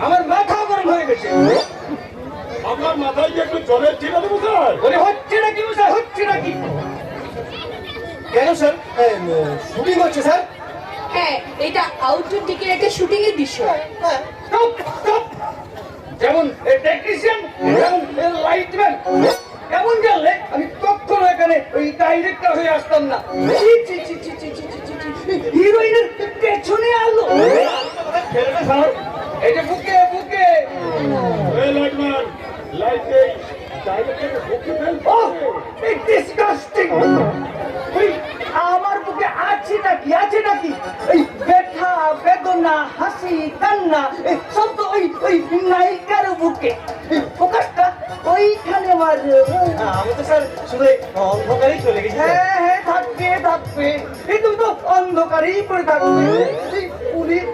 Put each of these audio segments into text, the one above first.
আমার মাথা গরম হয়ে গেছে। আপনার মাথায় কি একটু জলের বলে হচ্ছে হচ্ছে নাকি? কেন স্যার? শুটিং হচ্ছে স্যার? হ্যাঁ এটা আউটডোর টিকের একটা শুটিং এর দৃশ্য। Stop, stop! যেমন টেকনিশিয়ান যেমন লাইটম্যান ডাইরেক্টর হয়ে আসতাম না। হিরোইনের পেছনে আলো। এই যে বুকে বুকে। লাইট নেই ডাইরেক্টর বুকে ফেলব। ওইখানে আমি তো স্যার শুধু অন্ধকারেই চলে গেছি হ্যাঁ হ্যাঁ থাকবে থাকবে। এই তুমি তো অন্ধকারেই পড়ে থাকবে। পুলিশ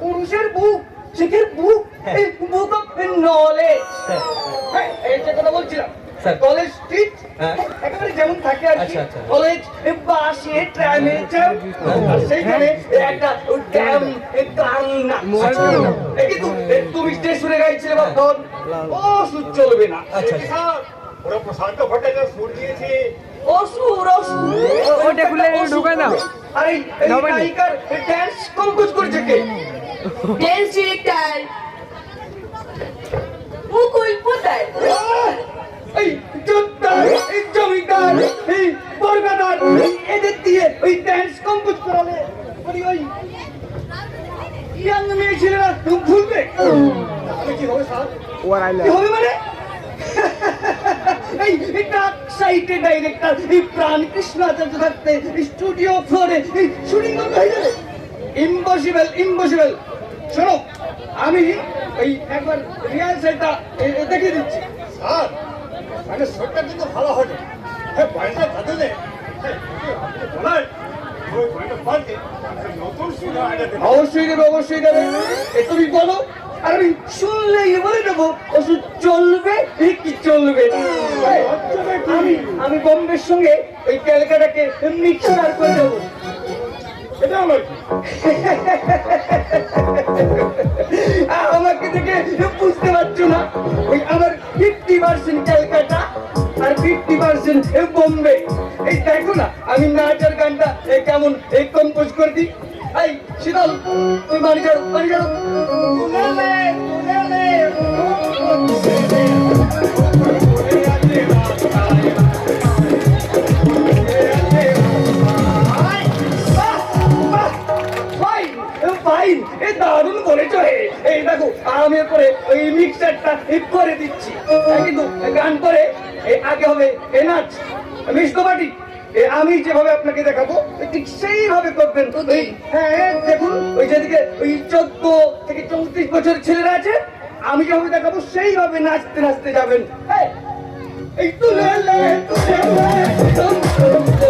পুরুষের বুক শিখের বুক এই বুক অফ নলেজ হ্যাঁ এই যে কথা বলছিলাম। কলেজ স্ট্রিট একেবারে যেমন থাকে আর কি। কলেজ বাসে ট্রামে জ্যাম সেইখানে একটা ড্যাম কিন্তু তুমি স্টেশনে গাইছিলে তখন ও সুদ চলবে না। আচ্ছা ওরা প্রশান্ত ভট্টাচার্য সুর দিয়েছে। অসুর অসুর ওটা খুলে ঢুকায় দাও। আরে এই দাও? নায়িকার ড্যান্স কম্পোজ করেছে কে? ড্যান্স ডিরেক্টর মুকুল কি হবে মানে? এই ডাক সাইটে ডাইরেক্টর এই প্রাণ কৃষ্ণ আচার্য থাকতে স্টুডিও ফ্লোরে এই শুটিং করতে হয়ে যাবে? ইম্পসিবল ইম্পসিবল শোনো আমি এই একবার দেখিয়ে দিচ্ছি। স্যার মানে কিন্তু ভালো হবে। হ্যাঁ নতুন সুর আগে দেবে অবশ্যই দেবে অবশ্যই দেবে। তুমি বলো আর আমি শুনলেই বলে দেবো। চলবে? আমি সঙ্গে ওই ক্যালকাটাকে করে দেবো। এটা আমার আমাকে দেখে বুঝতে পারছ না? ওই আমার ফিফটি পার্সেন্ট ক্যালকাটা আর ফিফটি পার্সেন্ট বোম্বে। এই দেখো না, আমি নাচ আর গানটা কেমন এই কম্পোজ করে দিই। এই, শীতল তুই বাড়ি যাও বাড়ি যাও। হে। এই দেখো আমি করে ওই মিক্সারটা করে দিচ্ছি। এই কিন্তু গান করে এই আগে হবে এ নাচ আমি যেভাবে আপনাকে দেখাবো ঠিক সেইভাবে করবেন। হ্যাঁ দেখুন ওই যেদিকে ওই চোদ্দ থেকে চৌত্রিশ বছর ছেলেরা আছে আমি যেভাবে দেখাবো সেইভাবে নাচতে নাচতে যাবেন। হ্যাঁ এই তুলে তুলে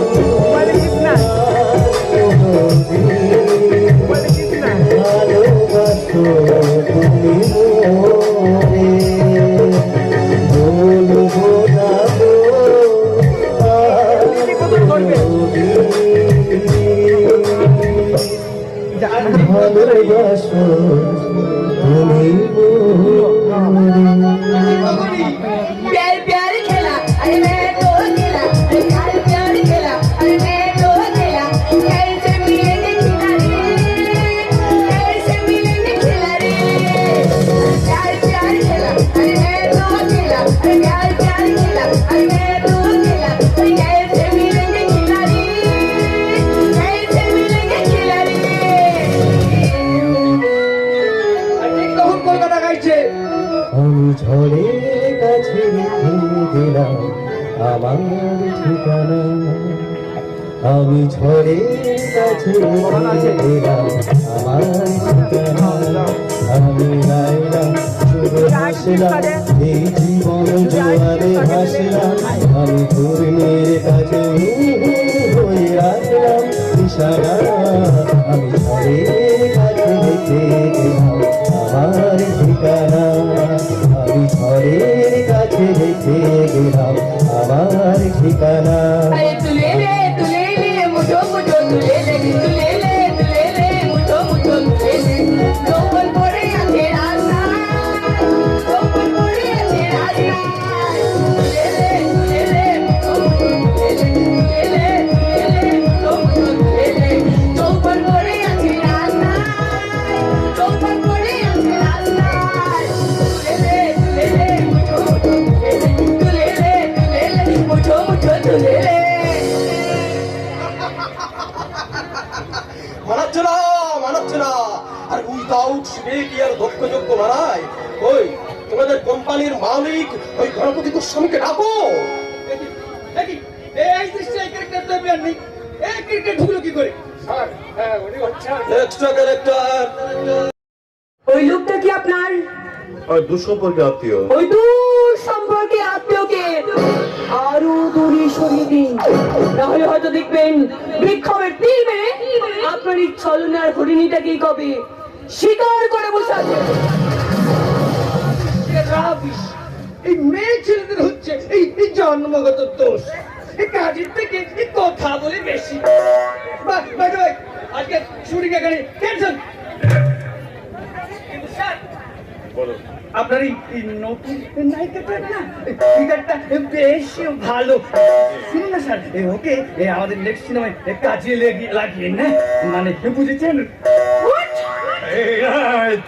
ভালোবাসো তুমি যা ভালোবাসো আমার ঠিকানা। আমি ঝড়ের কাছে এলাম আমার ঠিকানা। আমি গাইলাম শুধু হাসলাম, এই জীবন জোয়ারে ভাসলাম আমি পূর্ণের কাছে হয়ে রাখলাম ইশারা। আমি ঝড়ের কাছে রেখে গেলাম আমার ঠিকানা। আমি ঝড়ের দক্ষযোগ্য মানায় ওই তোমাদের কোম্পানির মালিক ওই গণপতি গোস্বামীকে ডাকো। এই দৃশ্যে এই নেই। ক্যারেক্টার ঢুকলো কি করে? স্যার হ্যাঁ উনি হচ্ছেন। এক্সট্রা ক্যারেক্টার ওই লোকটা কি আপনার? দুঃসম্পর্কে আত্মীয়। ওই আত্মীয়কে? আরও দূরে সরিয়ে দিন নাহলে হয়তো দেখবেন বিক্ষোভের তীর মেরে আপনার এই ছলনার হরিণীটাকে কবে? স্বীকার করে বসে আছে। এই মেয়ে ছেলেদের হচ্ছে এই জন্মগত দোষ। এই কাজের থেকে কথা বলে বেশি। আজকে শুটিং এখানে। ক্যান্সেল বলো। আপনার এই নতুন নায়িকাটা না ফিগারটা বেশ ভালো। শুনুন না স্যার ওকে এ, আমাদের নেক্সট সিনেমায় কাজে লেগে লাগিয়ে না মানে বুঝেছেন? Hey!